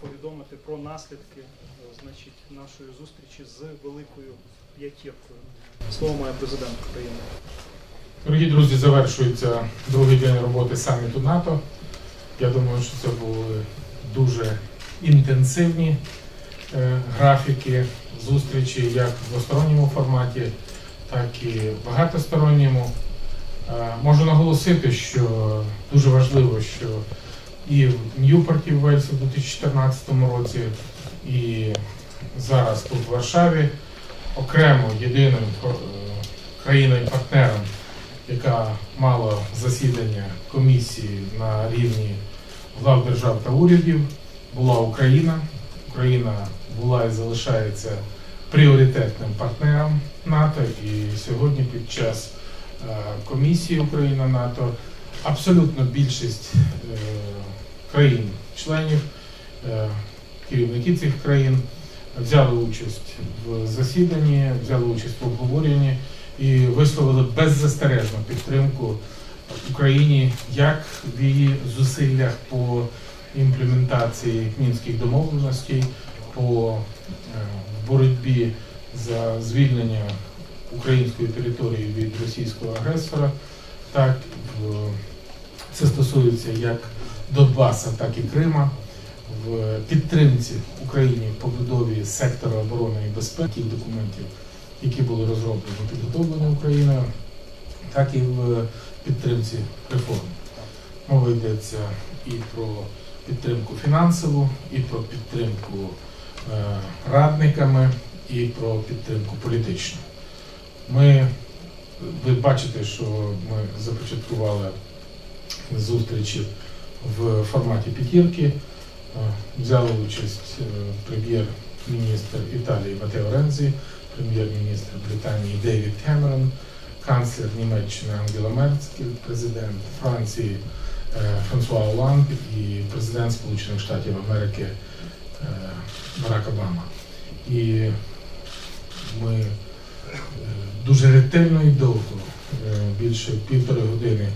повідомити про наслідки е, значить, нашої зустрічі з великою п'ятіркою. Слово має президент України. Дорогі друзі, завершується другий день роботи саміту НАТО. Я думаю, що це були дуже інтенсивні е, графіки зустрічі як в двосторонньому форматі, так і в багатосторонньому. Е, можу наголосити, що дуже важливо, що і в Ньюпорті в Вельсі в 2014 році, і зараз тут в Варшаві окремо єдиним е, країною-партнером яка мала засідання комісії на рівні глав держав та урядів, була Україна. Україна була і залишається пріоритетним партнером НАТО. І сьогодні під час е, комісії Україна-НАТО абсолютно більшість е, країн-членів, е, керівники цих країн взяли участь в засіданні, взяли участь в обговоренні і висловили беззастережну підтримку Україні як в її зусиллях по імплементації мінських домовленостей, по е, боротьбі за звільнення української території від російського агресора, так в- це стосується як Донбаса, так і Крима. В підтримці Україні побудові сектора оборони і безпеки документів які були розроблені, підготовлені Україною, так і в підтримці реформ. Мова йдеться і про підтримку фінансову, і про підтримку е, радниками, і про підтримку політичну. Ми, ви бачите, що ми започаткували зустрічі в форматі п'ятірки. Е, Взяли участь е, прем'єр-міністр Італії Матео Рензі, прем'єр-міністр Британії Девід Кемерон, канцлер Німеччини Ангела Мерцкель, президент Франції е, Франсуа Оланд і президент Сполучених Штатів Америки Барак Обама. І ми дуже ретельно і довго, більше півтори години,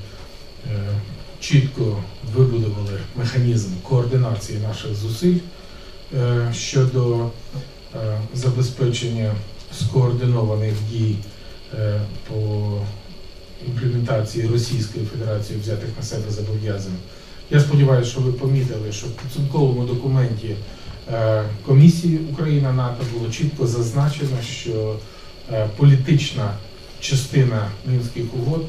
чітко вибудували механізм координації наших зусиль е, щодо е, забезпечення скоординованих дій е, по імплементації Російської Федерації взятих на себе зобов'язань. Я сподіваюся, що ви помітили, що в підсумковому документі комісії Україна НАТО було чітко зазначено, що політична частина мінських угод,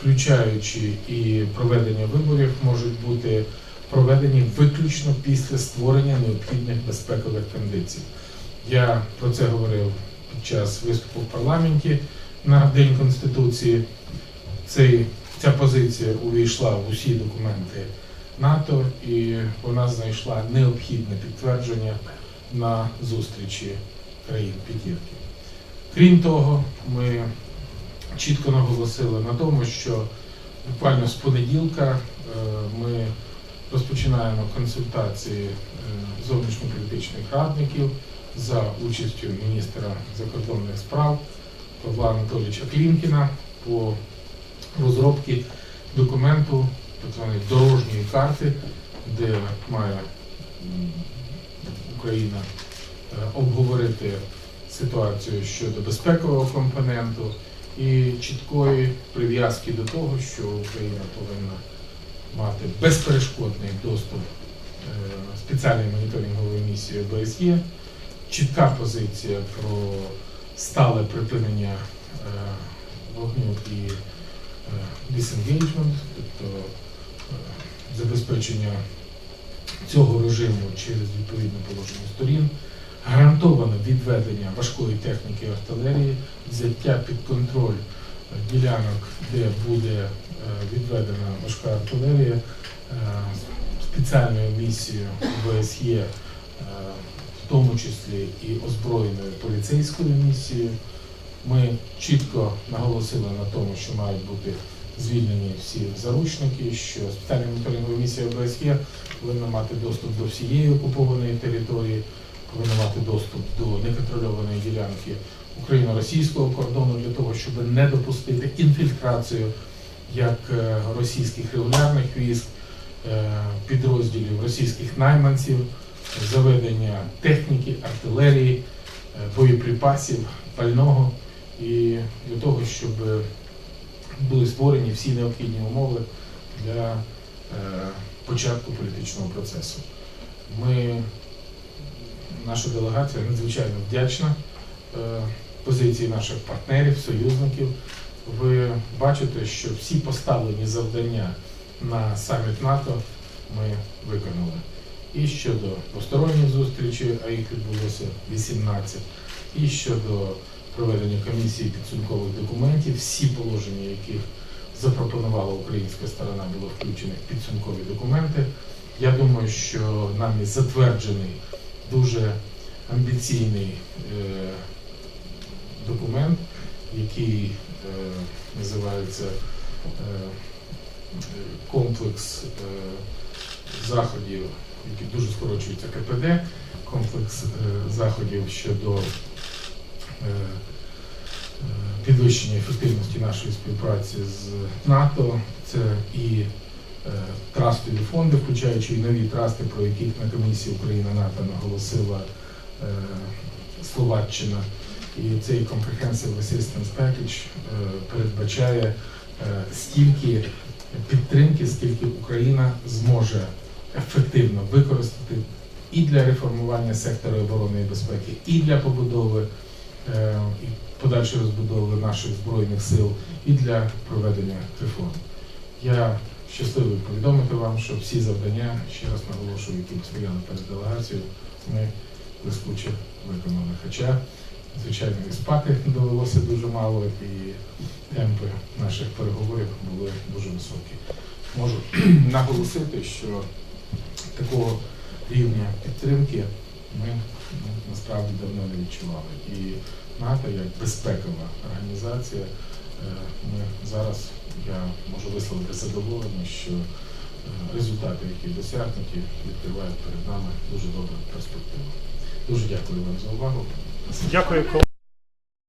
включаючи і проведення виборів, можуть бути проведені виключно після створення необхідних безпекових кондицій. Я про це говорив під час виступу в парламенті на День Конституції. Цей, ця позиція увійшла в усі документи НАТО і вона знайшла необхідне підтвердження на зустрічі країн п'ятірки. Крім того, ми чітко наголосили на тому, що буквально з понеділка е, ми розпочинаємо консультації е, зовнішньополітичних радників за участю міністра закордонних справ Павла Анатолійовича Клімкіна по розробці документу так званої дорожньої карти, де має Україна е, обговорити ситуацію щодо безпекового компоненту і чіткої прив'язки до того, що Україна повинна мати безперешкодний доступ е, спеціальної моніторингової місії ОБСЄ, чітка позиція про стале припинення е, вогню і е, disengagement, тобто забезпечення цього режиму через відповідне положення сторін, гарантоване відведення важкої техніки артилерії, взяття під контроль е, ділянок, де буде е, відведена важка артилерія е, спеціальною місією е, в тому числі і озброєною поліцейською місією. Ми чітко наголосили на тому, що мають бути звільнені всі заручники, що спеціальна моніторингова місія ОБСЄ повинна мати доступ до всієї окупованої території, повинна мати доступ до неконтрольованої ділянки україно-російського кордону для того, щоб не допустити інфільтрацію як е, російських регулярних військ, е, підрозділів російських найманців заведення техніки, артилерії, е, боєприпасів, пального і для того, щоб були створені всі необхідні умови для початку політичного процесу. Ми, наша делегація надзвичайно вдячна е, позиції наших партнерів, союзників. Ви бачите, що всі поставлені завдання на саміт НАТО ми виконали. І щодо двосторонніх зустрічей, а їх відбулося 18, і щодо проведення комісії підсумкових документів, всі положення, яких запропонувала українська сторона, було включені в підсумкові документи. Я думаю, що нами затверджений дуже амбіційний е, документ, який е, називається е, комплекс заходів, які дуже скорочуються КПД, комплекс заходів щодо підвищення ефективності нашої співпраці з НАТО. Це і трастові фонди, включаючи і нові трасти, про яких на комісії Україна НАТО наголосила е, Словаччина. І цей Comprehensive Assistance Package е, передбачає е, стільки підтримки, скільки Україна зможе ефективно використати і для реформування сектору оборони і безпеки, і для побудови е, і подальшої розбудови наших збройних сил, і для проведення реформ. Я щасливий повідомити вам, що всі завдання, ще раз наголошую, які стояли перед делегацією, ми блискуче виконали. Хоча, звичайно, і спати довелося дуже мало, і темпи наших переговорів були дуже високі. Можу наголосити, що такого рівня підтримки ми ну, насправді давно не відчували. І НАТО як безпекова організація, ми зараз я можу висловити задоволення, що е, результати, які досягнуті, відкривають перед нами дуже добру перспективу. Дуже дякую вам за увагу. Дякую.